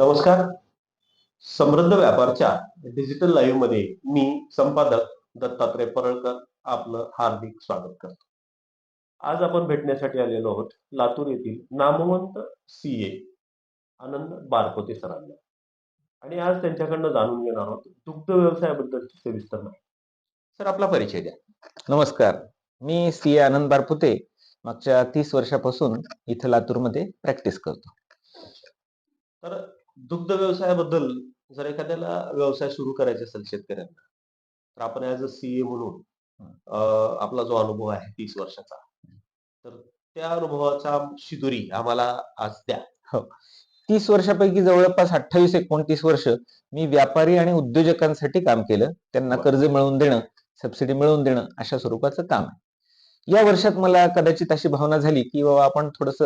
नमस्कार. समृद्ध व्यापारच्या डिजिटल लाईव्हमध्ये मी संपादक दत्तात्रय परळकर आपलं हार्दिक स्वागत करतो. आज आपण भेटण्यासाठी आलेलो आहोत लातूर येथील नामवंत सी ए आनंद बारकोते सरांना. आणि आज त्यांच्याकडनं जाणून घेणार आहोत दुग्ध व्यवसायाबद्दलची सविस्तर माहिती. सर आपला परिचय द्या. नमस्कार. मी सी ए आनंद बारपुते मागच्या तीस वर्षापासून इथं लातूरमध्ये प्रॅक्टिस करतो. तर दुग्ध व्यवसायाबद्दल जर एखाद्याला व्यवसाय सुरू करायचा असेल शेतकऱ्यांना तर आपण ऍज अ सीए म्हणून अं, आपला जो अनुभव आहे तीस वर्षाचा तर त्या अनुभवाचा शिदुरी आम्हाला आज द्या. तीस वर्षापैकी जवळपास अठ्ठावीस एकोणतीस वर्ष मी व्यापारी आणि उद्योजकांसाठी काम केलं. त्यांना बरं. कर्ज मिळवून देणं सबसिडी मिळवून देणं अशा स्वरूपाचं काम आहे. या वर्षात मला कदाचित अशी भावना झाली की बाबा आपण थोडस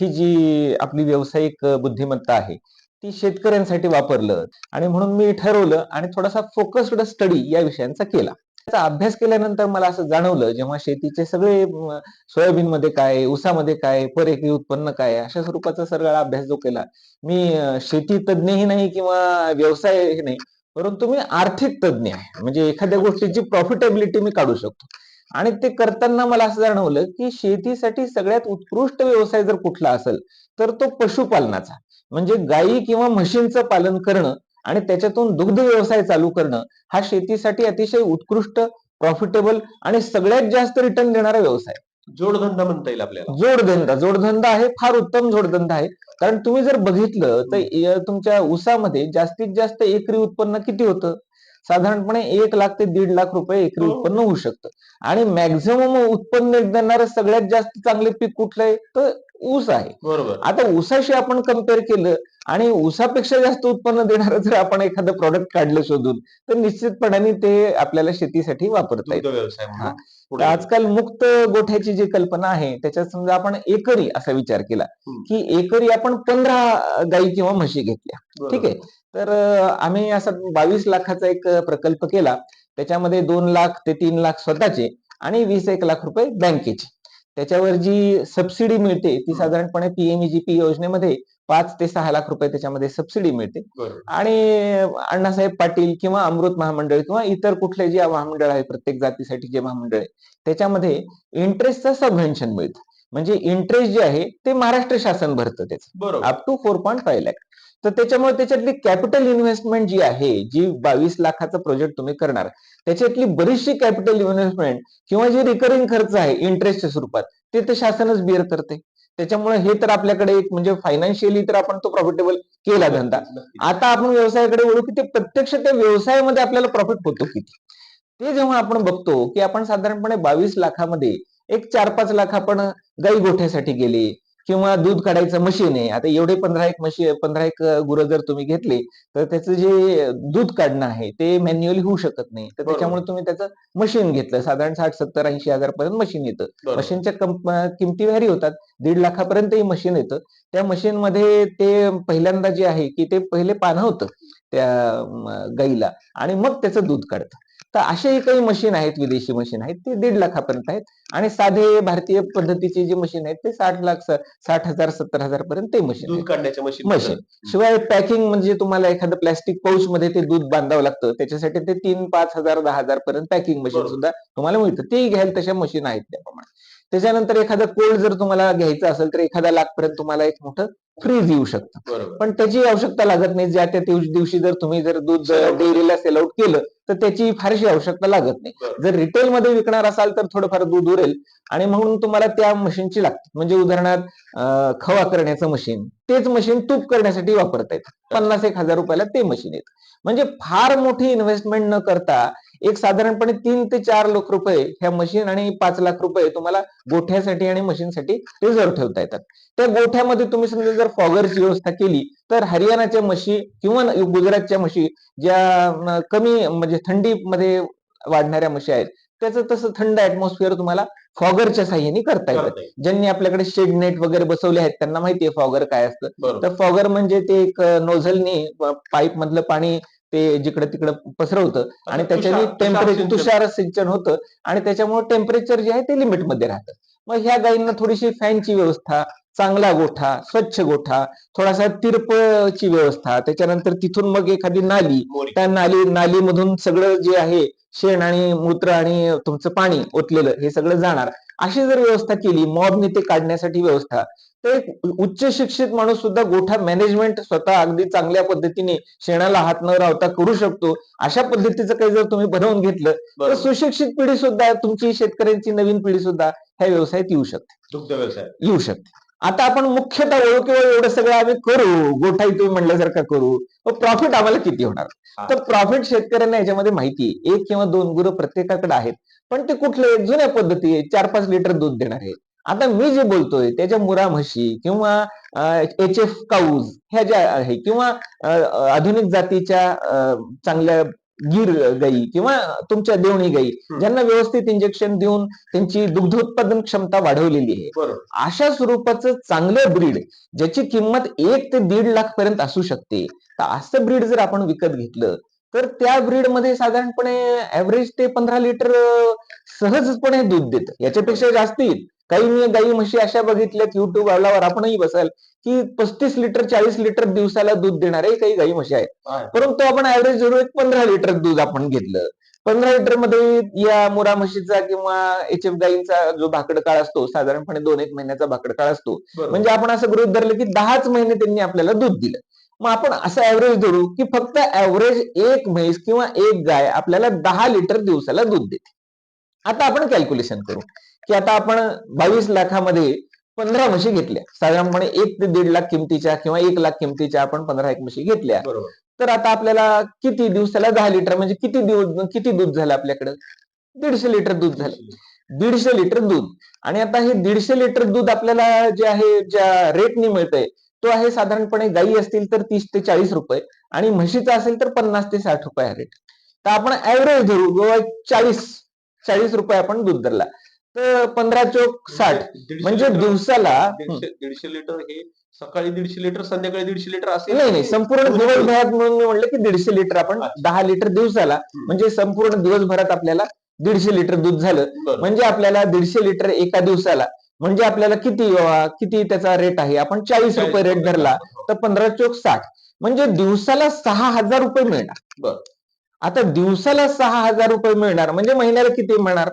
ही जी आपली व्यावसायिक बुद्धिमत्ता आहे ती शेतकऱ्यांसाठी वापरलं. आणि म्हणून मी ठरवलं आणि थोडासा फोकस्ड स्टडी या विषयांचा केला. त्याचा अभ्यास केल्यानंतर मला असं जाणवलं जेव्हा शेतीचे सगळे सोयाबीन मध्ये काय ऊसामध्ये काय पर एकरी उत्पन्न काय अशा स्वरूपाचा सगळा अभ्यास जो केला मी शेती तज्ज्ञही नाही किंवा व्यवसाय नाही परंतु मी आर्थिक तज्ज्ञ आहे. म्हणजे एखाद्या गोष्टीची प्रॉफिटेबिलिटी मी काढू शकतो. आणि ते करताना मला असं जाणवलं की शेतीसाठी सगळ्यात उत्कृष्ट व्यवसाय जर कुठला असेल तर तो पशुपालनाचा. म्हणजे गायी किंवा म्हशींचं पालन करणं आणि त्याच्यातून दुग्ध व्यवसाय चालू करणं हा शेतीसाठी अतिशय उत्कृष्ट प्रॉफिटेबल आणि सगळ्यात जास्त रिटर्न देणारा व्यवसाय. जोडधंदा म्हणता येईल आपल्याला. जोडधंदा. जोडधंदा आहे फार उत्तम जोडधंदा आहे. कारण तुम्ही जर बघितलं तर तुमच्या ऊसामध्ये जास्तीत जास्त एकरी उत्पन्न किती होतं? साधारणपणे एक लाख ते दीड लाख रुपये एकरी हो. उत्पन्न होऊ शकतं. आणि मॅक्झिमम उत्पन्न देणारं सगळ्यात जास्त चांगले पीक कुठलं आहे? तर ऊस आहे. बरोबर. आता ऊसाशी आपण कंपेअर केलं आणि ऊसापेक्षा जास्त उत्पन्न देणारं जर आपण एखादं प्रॉडक्ट काढलं शोधून तर निश्चितपणाने ते आपल्याला शेतीसाठी वापरता येईल आजकाल मुक्त गोठ्याची जी कल्पना आहे त्याच्यात समजा आपण एकरी असा विचार केला. की एकरी आपण पंधरा गायी किंवा म्हशी घेतल्या. ठीक आहे. तर आम्ही असा बावीस लाखाचा एक प्रकल्प केला. त्याच्यामध्ये दोन लाख ते तीन लाख स्वतःचे आणि वीस एक लाख रुपये बँकेचे. त्याच्यावर जी सबसिडी मिळते ती. साधारणपणे पीएमईजीपी योजनेमध्ये पाच ते सहा लाख रुपये त्याच्यामध्ये सबसिडी मिळते. आणि अण्णासाहेब पाटील किंवा अमृत महामंडळ किंवा इतर कुठले जे महामंडळ आहे प्रत्येक जातीसाठी जे महामंडळ आहे त्याच्यामध्ये इंटरेस्टचं सबव्हेन्शन मिळतं. म्हणजे इंटरेस्ट जे आहे ते महाराष्ट्र शासन भरतं त्याचं. बरोबर. Up to four point five lakh तर त्याच्यामुळे त्याच्यातली कॅपिटल इन्व्हेस्टमेंट जी आहे जी बावीस लाखाचा प्रोजेक्ट तुम्ही करणार त्याच्यातली बरीचशी कॅपिटल इन्व्हेस्टमेंट किंवा जे रिकरिंग खर्च आहे इंटरेस्टच्या स्वरूपात ते तर शासनच बिअर करते. त्याच्यामुळे हे तर आपल्याकडे एक म्हणजे फायनान्शियली तर आपण तो प्रॉफिटेबल केला धंदा. आता आपण व्यवसायाकडे वळू की ते प्रत्यक्ष त्या व्यवसायामध्ये आपल्याला प्रॉफिट होतो किती? ते जेव्हा आपण बघतो की आपण साधारणपणे बावीस लाखामध्ये एक चार पाच लाख आपण गाई गोठ्यासाठी गेले किंवा दूध काढायचं मशीन आहे. आता एवढे पंधरा एक मशी पंधरा एक गुरं जर तुम्ही घेतले तर त्याचं जे दूध काढणं आहे ते मॅन्युअली होऊ शकत नाही. तर. त्याच्यामुळे तुम्ही त्याचं मशीन घेतलं. साधारण साठ सत्तर ऐंशी हजार पर्यंत मशीन येतं. मशीनच्या किमती व्हॅरी होतात. दीड लाखापर्यंत ही मशीन येतं. त्या मशीन मध्ये ते पहिल्यांदा जे आहे की ते पहिले पानं होतं त्या गाईला. आणि मग त्याचं दूध काढतं तर असेही काही मशीन आहेत विदेशी मशीन आहेत ते दीड लाखापर्यंत आहेत. आणि साधे भारतीय पद्धतीचे जे मशीन आहेत ते साठ लाख साठ हजार सत्तर हजार पर्यंत ते मशीन दूध काढण्याच्या मशीन मशीन शिवाय पॅकिंग म्हणजे तुम्हाला एखादं प्लॅस्टिक पाऊच मध्ये ते दूध बांधावं लागतं. त्याच्यासाठी ते तीन पाच हजार दहा हजार पर्यंत पॅकिंग मशीन. सुद्धा तुम्हाला मिळतं. तेही घ्यायला तशा मशीन आहेत त्याप्रमाणे त्याच्यानंतर एखादं कोल्ड जर तुम्हाला घ्यायचं असेल तर एखाद्या लाख पर्यंत तुम्हाला एक मोठं फ्रीज येऊ शकतं. पण त्याची आवश्यकता लागत नाही. ज्या त्या दिवशी जर तुम्ही जर दूध डेअरीला सेल आउट केलं तर त्याची फारशी आवश्यकता लागत नाही. जर रिटेल मध्ये विकणार असाल तर थोडंफार दूध उरेल. आणि म्हणून तुम्हाला त्या मशीनची लागते. म्हणजे उदाहरणार्थ खवा करण्याचं मशीन तेच मशीन तूप करण्यासाठी वापरता येतं. पन्नास एक हजार रुपयाला ते मशीन येतं. म्हणजे फार मोठी इन्व्हेस्टमेंट न करता एक साधारणपणे तीन ते चार लाख रुपये ह्या मशीन आणि पाच लाख रुपये तुम्हाला गोठ्यासाठी आणि मशीनसाठी रिझर्व्ह ठेवता येतात. त्या गोठ्यामध्ये तुम्ही समजा जर फॉगरची व्यवस्था केली तर हरियाणाच्या म्हशी किंवा गुजरातच्या म्हशी ज्या कमी म्हणजे थंडीमध्ये वाढणाऱ्या म्हशी आहेत त्याचं तसं थंड ऍटमॉस्फिअर तुम्हाला फॉगरच्या साह्याने करता येतं. ज्यांनी आपल्याकडे शेड नेट वगैरे बसवले आहेत त्यांना माहितीये फॉगर काय असतं तर फॉगर म्हणजे ते एक नोझलनी पाईप मधलं पाणी ते जिकडे तिकडे पसरवतं आणि त्याच्याने टेम्परेचर. तुषार सिंचन होतं आणि त्याच्यामुळे टेम्परेचर जे आहे ते लिमिटमध्ये राहतं मग ह्या गायींना थोडीशी फॅनची व्यवस्था चांगला गोठा स्वच्छ गोठा थोडासा तिरपची व्यवस्था त्याच्यानंतर तिथून मग एखादी नाली त्या नाली नालीमधून सगळं जे आहे शेण आणि मूत्र आणि तुमचं पाणी ओतलेलं हे सगळं जाणार. अशी जर व्यवस्था केली मॉबने ते काढण्यासाठी व्यवस्था तर एक उच्च शिक्षित माणूस सुद्धा गोठा मॅनेजमेंट स्वतः अगदी चांगल्या पद्धतीने शेणाला हात न लावता करू शकतो. अशा पद्धतीचं काही जर तुम्ही बनवून घेतलं तर सुशिक्षित पिढी सुद्धा तुमची शेतकऱ्यांची नवीन पिढी सुद्धा ह्या व्यवसायात येऊ शकते. दुग्ध व्यवसाय. येऊ शकते. आता आपण मुख्यतः वळू किंवा एवढं सगळं आम्ही करू. गोठाई तुम्ही म्हणल्यासारखं करू. प्रॉफिट आम्हाला किती होणार. तर प्रॉफिट शेतकऱ्यांना याच्यामध्ये माहिती आहे. एक किंवा दोन गुरु प्रत्येकाकडे आहेत. पण ते कुठले जुन्या पद्धती चार पाच लिटर दूध देणार आहे आता मी जे बोलतोय त्याच्या मुरा म्हशी किंवा एच एफ काऊज ह्या ज्या आहे किंवा आधुनिक जातीच्या चांगल्या गीर गाई किंवा तुमच्या देवणी गाई. ज्यांना व्यवस्थित इंजेक्शन देऊन त्यांची दुग्ध उत्पादन क्षमता वाढवलेली आहे. अशा स्वरूपाचं चांगलं ब्रीड ज्याची किंमत एक ते दीड लाख पर्यंत असू शकते. तर असं ब्रीड जर आपण विकत घेतलं तर त्या ब्रीडमध्ये साधारणपणे ऍव्हरेज ते पंधरा लिटर सहजपणे दूध देत. याच्यापेक्षा जास्त येईल काही मी गाई म्हशी अशा बघितल्यात युट्यूब आल्यावर आपणही बसाल की पस्तीस लिटर चाळीस लिटर दिवसाला दूध देणारे काही गाई म्हशी आहेत. आहे. परंतु आपण ऍव्हरेज धरू एक पंधरा लिटर दूध आपण घेतलं. पंधरा लिटरमध्ये या मुरा म्हशीचा किंवा एच एफ गाईंचा जो भाकड काळ असतो साधारणपणे दोन एक महिन्याचा भाकड काळ असतो. म्हणजे आपण असं गृहित धरलं की दहाच महिने त्यांनी आपल्याला दूध दिलं. मग आपण असं ऍव्हरेज धरू की फक्त ऍव्हरेज एक म्हैस किंवा एक गाय आपल्याला दहा लिटर दिवसाला दूध देते. आता आपण कॅल्क्युलेशन करू. की आता आपण बावीस लाखामध्ये पंधरा म्हशी घेतल्या. साधारणपणे एक ते दीड लाख किमतीच्या किंवा एक लाख किमतीच्या आपण पंधरा एक म्हशी घेतल्या. बरोबर. तर आता आपल्याला किती दिवसाला दहा लिटर म्हणजे किती दिवस किती दूध झालं आपल्याकडं? दीडशे लिटर दूध झालं. दीडशे लिटर. दूध. आणि आता हे दीडशे लिटर दूध आपल्याला जे आहे ज्या रेटने मिळतंय तो आहे साधारणपणे गाई असतील तर तीस ते चाळीस रुपये आणि म्हशीचा असेल तर पन्नास ते साठ रुपये हा रेट. तर आपण ऍव्हरेज धरू गोवा चाळीस चाळीस रुपये आपण दूध धरला. तर पंधरा चोक साठ. दीडशे म्हणजे दिवसाला दीडशे लिटर हे सकाळी दीडशे लिटर संध्याकाळी दीडशे लिटर असेल? नाही नाही संपूर्ण दिवसभरात म्हणून मी म्हणलं की दीडशे लिटर आपण. दहा लिटर दिवसाला. म्हणजे संपूर्ण दिवसभरात आपल्याला दीडशे लिटर दूध झालं. म्हणजे आपल्याला दीडशे लिटर एका दिवसाला. म्हणजे आपल्याला किती किती त्याचा रेट आहे? आपण चाळीस रुपये रेट धरला तर पंधरा चोक साठ. म्हणजे दिवसाला सहा हजार रुपये मिळणार. आता दिवसाला सहा हजार रुपये मिळणार. म्हणजे महिन्याला किती मिळणार?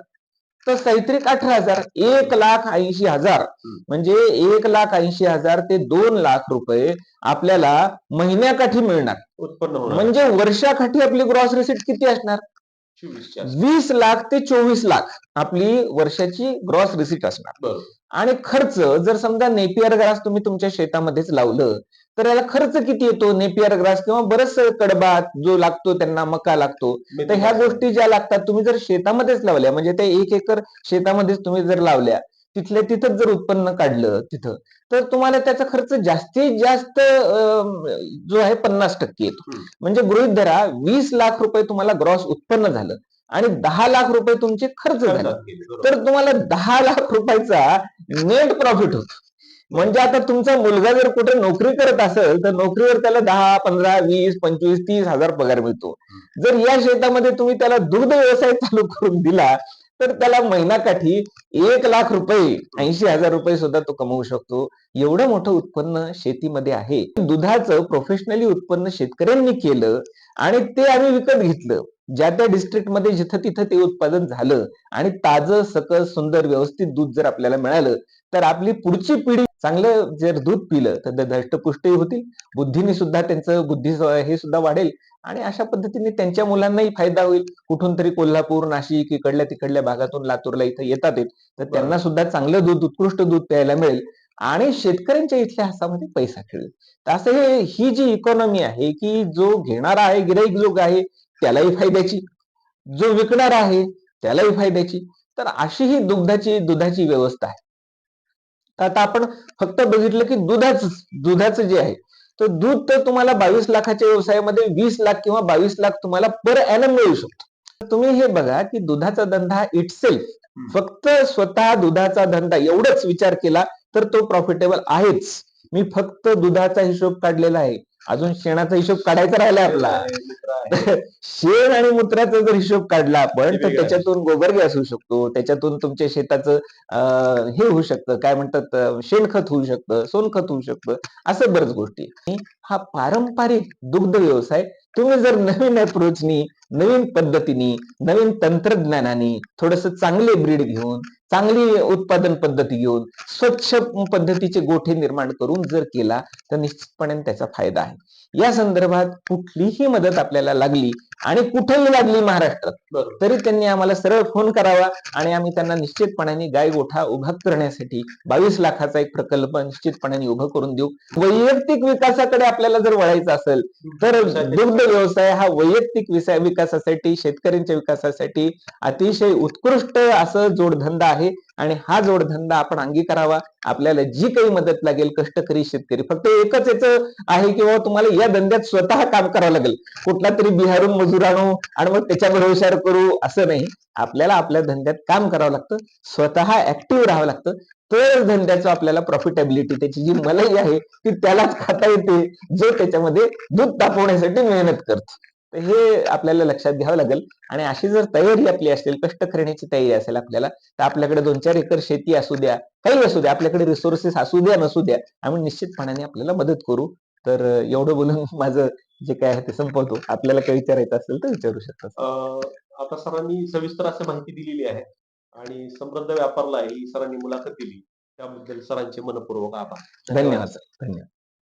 तर काहीतरी अठरा हजार एक लाख ऐंशी हजार. म्हणजे एक लाख ऐंशी हजार ते दोन लाख रुपये आपल्याला महिन्याकाठी मिळणार. उत्पन्न म्हणजे वर्षाकाठी आपली ग्रॉस रिसिट किती असणार? वीस लाख ते चोवीस लाख आपली वर्षाची ग्रॉस रिसिट असणार. आणि खर्च जर समजा नेपियर ग्रास तुम्ही तुमच्या शेतामध्येच लावलं तर याला खर्च किती येतो? नेपियर ग्रास किंवा बरच कडबा जो लागतो त्यांना मका लागतो. तर ह्या गोष्टी ज्या लागतात तुम्ही जर शेतामध्येच लावल्या म्हणजे ते एक एकर शेतामध्येच तुम्ही जर लावल्या तिथल्या तिथंच जर उत्पन्न काढलं तिथं तर तुम्हाला त्याचा खर्च जास्तीत जास्त जो आहे पन्नास टक्के येतो. म्हणजे गृहित धरा वीस लाख रुपये तुम्हाला ग्रॉस उत्पन्न झालं आणि दहा लाख रुपये तुमचे खर्च झाले. तर तुम्हाला दहा लाख रुपयाचा नेट प्रॉफिट होतो. म्हणजे आता तुमचा मुलगा जर कुठे नोकरी करत असेल तर नोकरीवर त्याला दहा पंधरा वीस पंचवीस तीस हजार पगार मिळतो. जर या शेतामध्ये तुम्ही त्याला दुग्ध व्यवसाय चालू करून दिला तर त्याला महिनाकाठी एक लाख रुपये ऐंशी हजार रुपये सुद्धा तो कमवू शकतो. एवढं मोठं उत्पन्न शेतीमध्ये आहे. दुधाचं प्रोफेशनली उत्पन्न शेतकऱ्यांनी केलं आणि ते आम्ही विकत घेतलं. ज्या त्या डिस्ट्रिक्टमध्ये जिथं तिथं ते उत्पादन झालं आणि ताजं सकस सुंदर व्यवस्थित दूध जर आपल्याला मिळालं तर आपली पुढची पिढी चांगलं जर दूध पिलं तर धष्टपुष्टही होतील. बुद्धीने सुद्धा त्यांचं बुद्धी हे सुद्धा वाढेल. आणि अशा पद्धतीने त्यांच्या मुलांनाही फायदा होईल. कुठून तरी कोल्हापूर नाशिक इकडल्या तिकडल्या भागातून लातूरला इथं येतात तर त्यांना सुद्धा चांगलं दूध उत्कृष्ट दूध प्यायला मिळेल. आणि शेतकऱ्यांच्या इथल्या हातामध्ये पैसा खेळेल. तर असं हे ही जी इकॉनॉमी आहे की जो घेणारा आहे गिराईक जो आहे त्यालाही फायद्याची. जो विकणार आहे त्यालाही फायद्याची. तर अशी ही दुग्धाची दुधाची व्यवस्था आहे. आता आपण फक्त बघितलं की दुधाच दुधाचं जे आहे तर दूध तर तुम्हाला बावीस लाखाच्या व्यवसायामध्ये वीस लाख किंवा बावीस लाख तुम्हाला पर ॲनम मिळू शकतो. तुम्ही हे बघा की दुधाचा धंदा इटसेल्फ फक्त स्वतः दुधाचा धंदा एवढंच विचार केला तर तो प्रॉफिटेबल आहेच. मी फक्त दुधाचा हिशोब काढलेला आहे. अजून शेणाचा हिशोब काढायचा राहिला आपला. शेण आणि मूत्राचा जर हिशोब काढला आपण तर. त्याच्यातून गोबर गॅस होऊ शकतो त्याच्यातून तुमच्या शेताचं हे होऊ शकतं काय म्हणतात शेणखत होऊ शकतं सोनखत होऊ शकतं असं बऱ्याच गोष्टी हा पारंपरिक दुग्ध व्यवसाय तुम्ही जर नवीन अप्रोचनी नवीन पद्धतीने नवीन तंत्रज्ञानाने थोडस चांगले ब्रीड घेऊन चांगली उत्पादन पद्धती घेऊन स्वच्छ पद्धतीचे गोठे निर्माण करून जर केला तर निश्चितपणे त्याचा फायदा आहे या संदर्भात कुठलीही मदत आपल्याला लागली आणि कुठेही लागली महाराष्ट्रात. तरी त्यांनी आम्हाला सरळ फोन करावा आणि आम्ही त्यांना निश्चितपणाने गाय गोठा उभा करण्यासाठी बावीस लाखाचा एक प्रकल्प निश्चितपणाने उभं करून देऊ वैयक्तिक विकासाकडे आपल्याला जर वळायचं असेल तर दुग्ध व्यवसाय हा वैयक्तिक विसा- विकासासाठी शेतकऱ्यांच्या विकासासाठी अतिशय उत्कृष्ट असं जोडधंदा आहे आणि हा जोडधंदा आपण अंगीकारावा. आपल्याला जी काही मदत लागेल कष्टकरी शेतकरी फक्त एकच याचं आहे किंवा तुम्हाला या धंद्यात स्वतः काम करावं लागेल. कुठला तरी बिहारून मजूर आणू आणि मग त्याच्यावर हुशार करू असं नाही. आपल्याला आपल्या धंद्यात काम करावं लागतं. स्वतः ऍक्टिव्ह राहावं लागतं. तर धंद्याचं आपल्याला प्रॉफिटेबिलिटी त्याची जी मलाई आहे ती त्यालाच खाता येते जो त्याच्यामध्ये दूध तापवण्यासाठी मेहनत करतो. तर हे आपल्याला लक्षात घ्यावं लागेल. आणि अशी जर तयारी आपली असेल कष्ट करण्याची तयारी असेल आपल्याला तर आपल्याकडे दोन चार एकर शेती असू द्या काही असू द्या आपल्याकडे रिसोर्सेस असू द्या नसू द्या आम्ही निश्चितपणाने आपल्याला मदत करू. तर एवढं बोलून माझं जे काय आहे ते संपवतो. आपल्याला काही विचारायचं असेल तर विचारू शकता. आता सरांनी सविस्तर असं माहिती दिलेली आहे. आणि समृद्ध व्यापारला ही सरांनी मुलाखत दिली. त्याबद्दल सरांचे मनपूर्वक आभार. धन्यवाद सर. धन्यवाद.